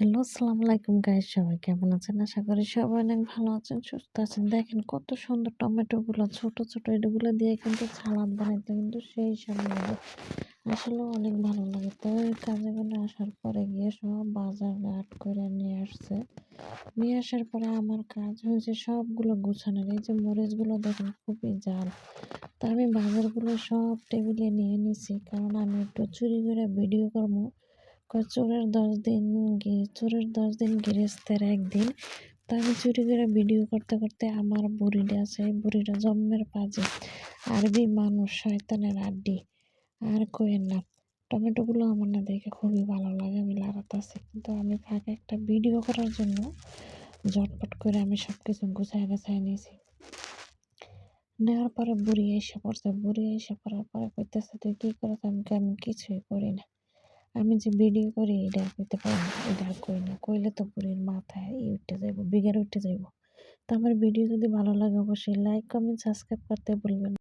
Hello, আসসালামু আলাইকুম guys সবাই কেমন আছেন? আশা করি সবাই অনেক ভালো আছেন, সুস্থ আছেন। দেখেন কত সুন্দর টমেটোগুলো ছোট, ছোট এগুলো দিয়ে কিন্তু সালাদ বানাইতে কিন্তু সেই লাগে। আসলেও অনেক ভালো লাগে। তো কাজে করে আসার পরে গিয়ে সব বাজার বাজারঘাট করে নিয়ে আসছে। নিয়ে আসার পরে আমার কাজ হয়েছে সবগুলো গুছানোর। এই যে মরিচগুলো দেখেন খুবই জাল। তা আমি বাজারগুলো সব টেবিলে নিয়ে নিছি কারণ আমি একটু চুরি করে ভিডিও করব। চোরের দশ দিন চোরের দশ দিন গৃহস্থের একদিন। তো আমি চুরি করে ভিডিও করতে করতে আমার বুড়িটা আছে বুড়িটা জন্মের পাজে আরবি মানুষ, শয়তানের আড্ডি। আর কোয়েন না, টমেটোগুলো আমার না দেখে খুবই ভালো লাগে, আমি লাগাতাছি। কিন্তু আমি ফাঁকে একটা ভিডিও করার জন্য ঝটপট করে আমি সব কিছু গুছাই গাছাই নিয়েছি। নেওয়ার পরে বুড়ি এসে পড়ছে, বুড়ি এসে পড়ার পরে কইতেছে, তুই কী করছ আমি আমি কিছুই করি না। আমি যে ভিডিও করি, এটা করতে পারি না, এটা কই না কইলে তো বুড়ির মাথায় ই উঠে যাইব, বিঘের উঠে যাইব তো আমার ভিডিও যদি ভালো লাগে, অবশ্যই লাইক কমেন্ট সাবস্ক্রাইব করতে ভুলবেন।